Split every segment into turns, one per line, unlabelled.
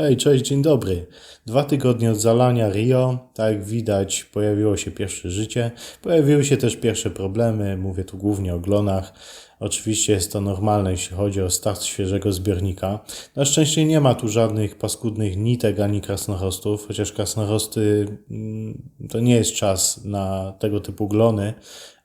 Hej, cześć, dzień dobry. Dwa tygodnie od zalania Rio, tak jak widać, pojawiło się pierwsze życie. Pojawiły się też pierwsze problemy, mówię tu głównie o glonach. Oczywiście jest to normalne, jeśli chodzi o start świeżego zbiornika. Na szczęście nie ma tu żadnych paskudnych nitek ani krasnorostów, chociaż krasnorosty mm, to nie jest czas na tego typu glony,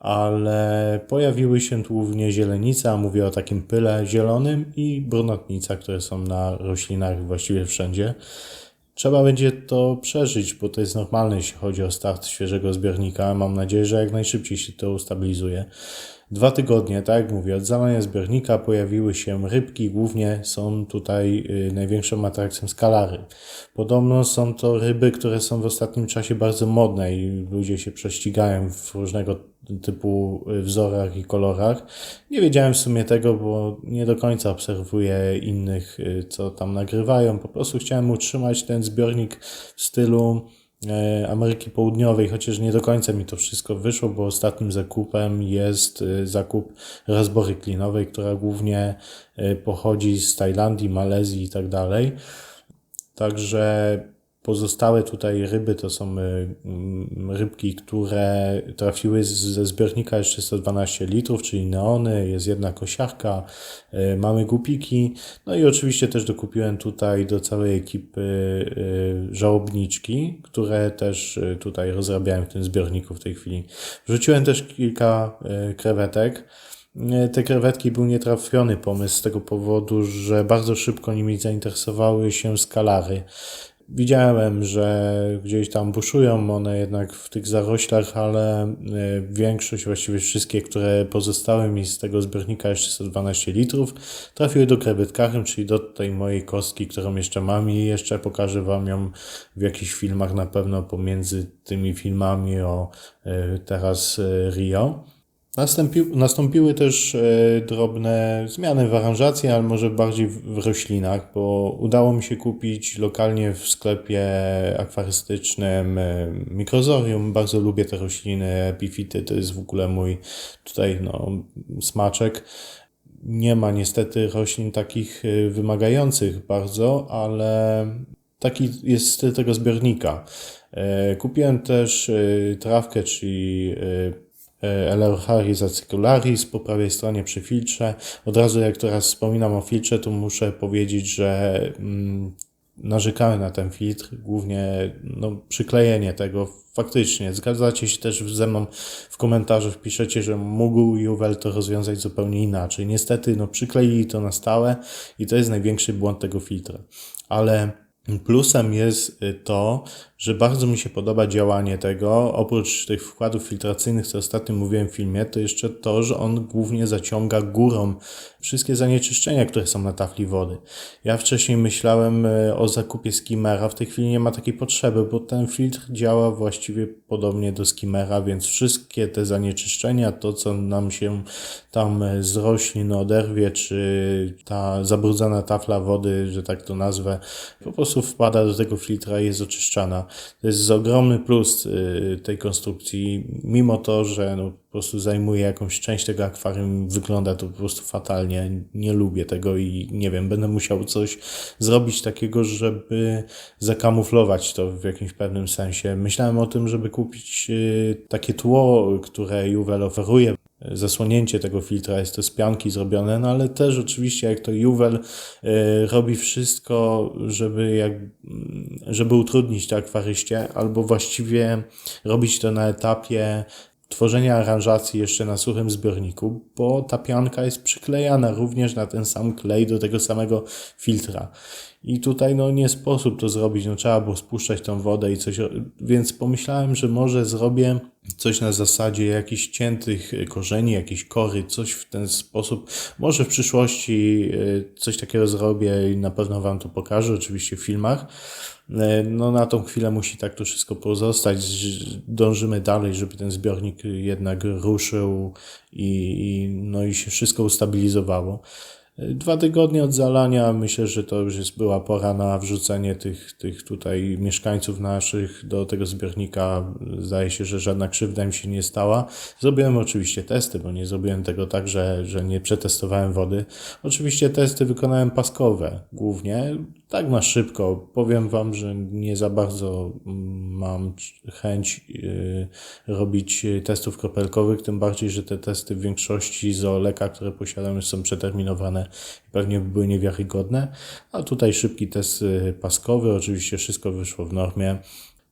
ale pojawiły się tu głównie zielenica, mówię o takim pyle zielonym i brunatnica, które są na roślinach właściwie wszędzie. Trzeba będzie to przeżyć, bo to jest normalne, jeśli chodzi o start świeżego zbiornika. Mam nadzieję, że jak najszybciej się to ustabilizuje. Dwa tygodnie, tak jak mówię, od zalania zbiornika pojawiły się rybki, głównie są tutaj y, największą atrakcją skalary. Podobno są to ryby, które są w ostatnim czasie bardzo modne i ludzie się prześcigają w różnego typu y, wzorach i kolorach. Nie wiedziałem w sumie tego, bo nie do końca obserwuję innych, y, co tam nagrywają. Po prostu chciałem utrzymać ten zbiornik w stylu Ameryki Południowej, chociaż nie do końca mi to wszystko wyszło, bo ostatnim zakupem jest e, zakup Raspberry klinowej, która głównie e, pochodzi z Tajlandii, Malezji i tak dalej. Także Pozostałe tutaj ryby to są y, mm, rybki, które trafiły ze zbiornika jeszcze 112 litrów, czyli neony, jest jedna kosiarka, y, mamy gupiki, no i oczywiście też dokupiłem tutaj do całej ekipy y, żałobniczki, które też tutaj rozrabiałem w tym zbiorniku w tej chwili. Wrzuciłem też kilka krewetek. Te krewetki był nietrafiony pomysł z tego powodu, że bardzo szybko nimi zainteresowały się skalary. Widziałem, że gdzieś tam buszują one jednak w tych zaroślach, ale e, większość, właściwie wszystkie, które pozostały mi z tego zbiornika jeszcze 112 litrów, trafiły do krewetkarem, czyli do tej mojej kostki, którą jeszcze mam i jeszcze pokażę Wam ją w jakichś filmach na pewno pomiędzy tymi filmami o e, teraz e, Rio. Nastąpi, nastąpiły też e, drobne zmiany w aranżacji, ale może bardziej w roślinach, bo udało mi się kupić lokalnie w sklepie akwarystycznym e, mikrozorium. Bardzo lubię te rośliny, epifity, to jest w ogóle mój tutaj no, smaczek. Nie ma niestety roślin takich e, wymagających bardzo, ale taki jest styl tego zbiornika. Kupiłem też trawkę, czyli E, Eleucharis acicularis po prawej stronie przy filtrze. Od razu jak teraz wspominam o filtrze, to muszę powiedzieć, że mm, narzekałem na ten filtr, głównie no, przyklejenie tego. Faktycznie, zgadzacie się też ze mną w komentarzu, piszecie, że mógł Juwel to rozwiązać zupełnie inaczej. Niestety, no przykleili to na stałe i to jest największy błąd tego filtra. Ale Plusem jest y, to, że bardzo mi się podoba działanie tego. Oprócz tych wkładów filtracyjnych, co ostatnio mówiłem w filmie, to jeszcze to, że on głównie zaciąga górą wszystkie zanieczyszczenia, które są na tafli wody. Ja wcześniej myślałem y, o zakupie skimera, w tej chwili nie ma takiej potrzeby, bo ten filtr działa właściwie podobnie do skimera, więc wszystkie te zanieczyszczenia, to co nam się tam y, z roślin oderwie, czy ta zabrudzona tafla wody, że tak to nazwę, po prostu wpada do tego filtra i jest oczyszczana. To jest ogromny plus y, tej konstrukcji, mimo to, że no, po prostu zajmuje jakąś część tego akwarium, wygląda to po prostu fatalnie. Nie lubię tego i nie wiem, będę musiał coś zrobić takiego, żeby zakamuflować to w jakimś pewnym sensie. Myślałem o tym, żeby kupić y, takie tło, które Juwel oferuje zasłonięcie tego filtra, jest to z pianki zrobione, no ale też oczywiście jak to Juwel y, robi wszystko, żeby, jak, żeby utrudnić to akwaryście, albo właściwie robić to na etapie tworzenia aranżacji jeszcze na suchym zbiorniku, bo ta pianka jest przyklejana również na ten sam klej do tego samego filtra. I tutaj no nie sposób to zrobić, no trzeba było spuszczać tą wodę i coś, więc pomyślałem, że może zrobię coś na zasadzie jakichś ciętych korzeni, jakiejś kory, coś w ten sposób. Może w przyszłości e, coś takiego zrobię i na pewno Wam to pokażę, oczywiście w filmach. E, no na tą chwilę musi tak to wszystko pozostać. Dążymy dalej, żeby ten zbiornik jednak ruszył i, i no i się wszystko ustabilizowało. Dwa tygodnie od zalania, myślę, że to już jest była pora na wrzucenie tych, tych tutaj mieszkańców naszych do tego zbiornika. Zdaje się, że żadna krzywda im się nie stała. Zrobiłem oczywiście testy, bo nie zrobiłem tego tak, że, że nie przetestowałem wody. Oczywiście testy wykonałem paskowe głównie tak na szybko. Powiem Wam, że nie za bardzo mam chęć yy, robić testów kropelkowych, tym bardziej, że te testy w większości z oleka, które posiadamy, są przeterminowane i pewnie by były niewiarygodne. A tutaj szybki test y, paskowy, oczywiście wszystko wyszło w normie.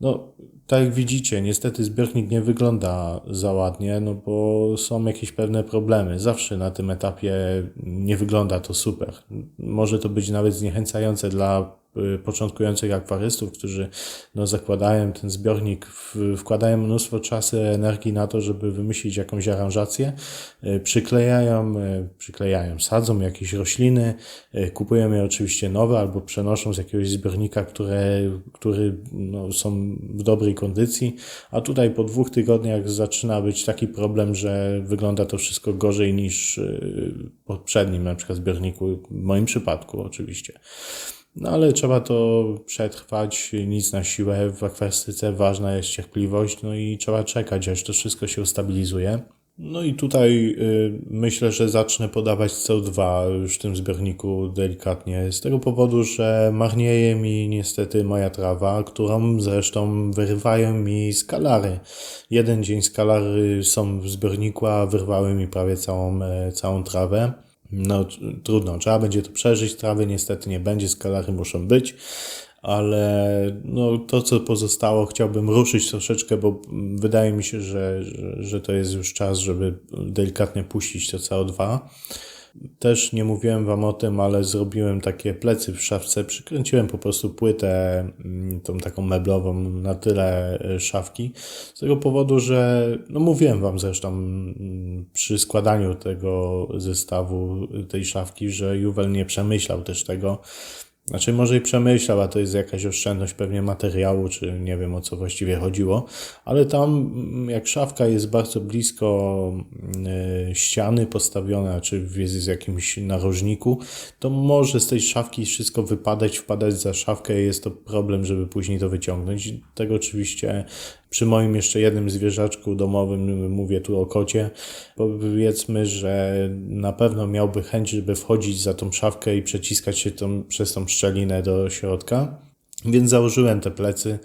No, tak jak widzicie, niestety zbiornik nie wygląda za ładnie, no bo są jakieś pewne problemy. Zawsze na tym etapie nie wygląda to super. Może to być nawet zniechęcające dla początkujących akwarystów, którzy no, zakładają ten zbiornik, wkładają mnóstwo czasu, energii na to, żeby wymyślić jakąś aranżację, y, przyklejają, y, przyklejają, sadzą jakieś rośliny, kupują je oczywiście nowe albo przenoszą z jakiegoś zbiornika, które, który no, są w dobrej kondycji, a tutaj po dwóch tygodniach zaczyna być taki problem, że wygląda to wszystko gorzej niż poprzednim na przykład zbiorniku, w moim przypadku oczywiście. No ale trzeba to przetrwać, nic na siłę. W akwarystyce ważna jest cierpliwość, no i trzeba czekać, aż to wszystko się ustabilizuje. No i tutaj y, myślę, że zacznę podawać CO2 już w tym zbiorniku delikatnie, z tego powodu, że marnieje mi niestety moja trawa, którą zresztą wyrywają mi skalary. Jeden dzień skalary są w zbiorniku, a wyrwały mi prawie całą, e, całą trawę. No trudno, trzeba będzie to przeżyć, trawy niestety nie będzie, skalary muszą być, ale no, to co pozostało chciałbym ruszyć troszeczkę, bo wydaje mi się, że, że, że to jest już czas, żeby delikatnie puścić to CO2. Też nie mówiłem Wam o tym, ale zrobiłem takie plecy w szafce. Przykręciłem po prostu płytę, mm, tą taką meblową, na tyle e, szafki. Z tego powodu, że, no mówiłem Wam zresztą mm, przy składaniu tego zestawu, tej szafki, że Juwel nie przemyślał też tego znaczy, może i przemyślał, a to jest jakaś oszczędność pewnie materiału, czy nie wiem o co właściwie chodziło, ale tam, mm, jak szafka jest bardzo blisko y, ściany postawiona, czy jest w jakimś narożniku, to może z tej szafki wszystko wypadać, wpadać za szafkę i jest to problem, żeby później to wyciągnąć. Tego oczywiście przy moim jeszcze jednym zwierzaczku domowym, mówię tu o kocie, powiedzmy, że na pewno miałby chęć, żeby wchodzić za tą szafkę i przeciskać się tą, przez tą szczelinę do środka. Więc założyłem te plecy,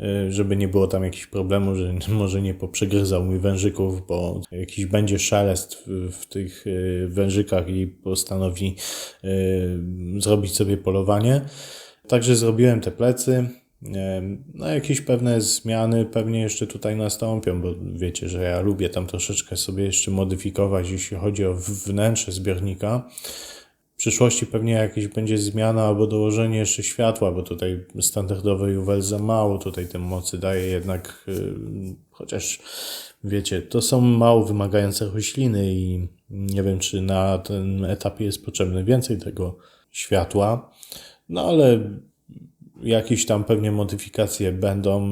y, żeby nie było tam jakichś problemów, że może nie poprzegryzał mi wężyków, bo jakiś będzie szelest w, tych y, wężykach i postanowi y, zrobić sobie polowanie. Także zrobiłem te plecy. No, jakieś pewne zmiany pewnie jeszcze tutaj nastąpią, bo wiecie, że ja lubię tam troszeczkę sobie jeszcze modyfikować, jeśli chodzi o wnętrze zbiornika. W przyszłości pewnie jakaś będzie zmiana albo dołożenie jeszcze światła, bo tutaj standardowy UV za mało tutaj tym mocy daje jednak, y, chociaż wiecie, to są mało wymagające rośliny i nie wiem, czy na tym etapie jest potrzebne więcej tego światła. No ale Jakieś tam pewnie modyfikacje będą.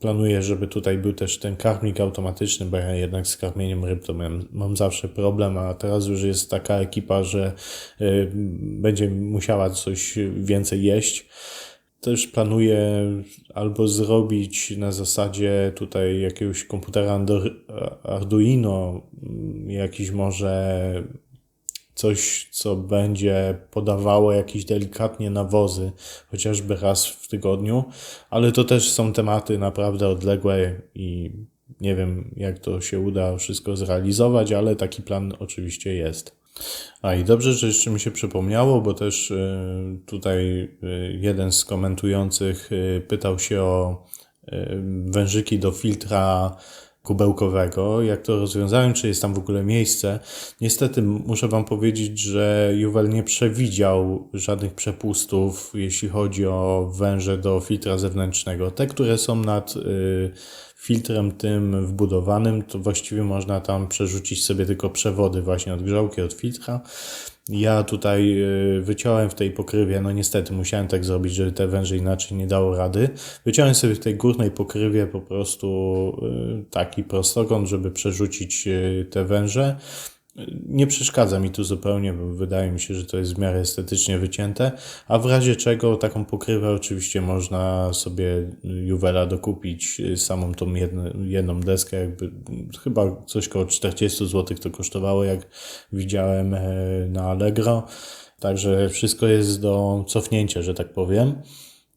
Planuję, żeby tutaj był też ten karmik automatyczny, bo ja jednak z karmieniem ryb to mam, zawsze problem, a teraz już jest taka ekipa, że y, będzie musiała coś więcej jeść. Też planuję albo zrobić na zasadzie tutaj jakiegoś komputera Arduino, jakiś może coś, co będzie podawało jakieś delikatnie nawozy, chociażby raz w tygodniu, ale to też są tematy naprawdę odległe i nie wiem, jak to się uda wszystko zrealizować, ale taki plan oczywiście jest. A i dobrze, że jeszcze mi się przypomniało, bo też y, tutaj y, jeden z komentujących y, pytał się o wężyki do filtra kubełkowego, jak to rozwiązałem, czy jest tam w ogóle miejsce. Niestety muszę Wam powiedzieć, że Juwel nie przewidział żadnych przepustów, jeśli chodzi o węże do filtra zewnętrznego. Te, które są nad y, filtrem tym wbudowanym, to właściwie można tam przerzucić sobie tylko przewody właśnie od grzałki, od filtra. Ja tutaj y, wyciąłem w tej pokrywie, no niestety musiałem tak zrobić, żeby te węże inaczej nie dało rady. Wyciąłem sobie w tej górnej pokrywie po prostu y, taki prostokąt, żeby przerzucić y, te węże. Nie przeszkadza mi tu zupełnie, bo wydaje mi się, że to jest w miarę estetycznie wycięte, a w razie czego taką pokrywę oczywiście można sobie Juwela dokupić samą tą jedną deskę, jakby chyba coś koło 40 zł to kosztowało, jak widziałem e, na Allegro. Także wszystko jest do cofnięcia, że tak powiem.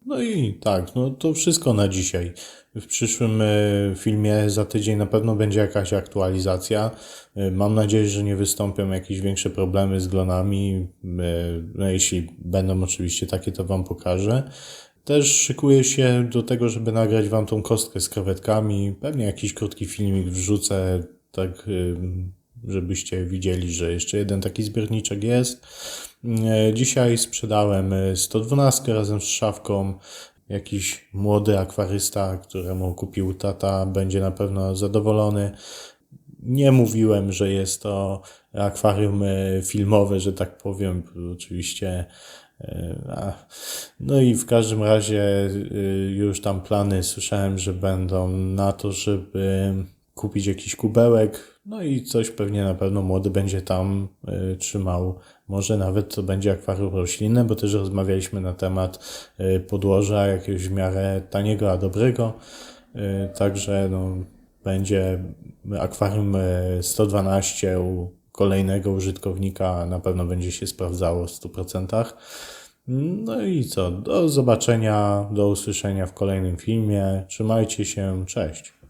No i tak, no to wszystko na dzisiaj. W przyszłym e, filmie za tydzień na pewno będzie jakaś aktualizacja. E, Mam nadzieję, że nie wystąpią jakieś większe problemy z glonami. E, No jeśli będą oczywiście takie, to Wam pokażę. Też szykuję się do tego, żeby nagrać Wam tą kostkę z krewetkami. Pewnie jakiś krótki filmik wrzucę, tak żebyście widzieli, że jeszcze jeden taki zbiorniczek jest. E, Dzisiaj sprzedałem e, 112 razem z szafką. Jakiś młody akwarysta, któremu kupił tata, będzie na pewno zadowolony. Nie mówiłem, że jest to akwarium e, filmowe, że tak powiem. Oczywiście. e, No i w każdym razie e, już tam plany słyszałem, że będą na to, żeby kupić jakiś kubełek. No i coś pewnie na pewno młody będzie tam e, trzymał. Może nawet to będzie akwarium roślinne, bo też rozmawialiśmy na temat e, podłoża jakiegoś w miarę taniego, a dobrego. E, Także no, będzie akwarium e, 112 u kolejnego użytkownika na pewno będzie się sprawdzało w 100%. No i co? Do zobaczenia, do usłyszenia w kolejnym filmie. Trzymajcie się, cześć.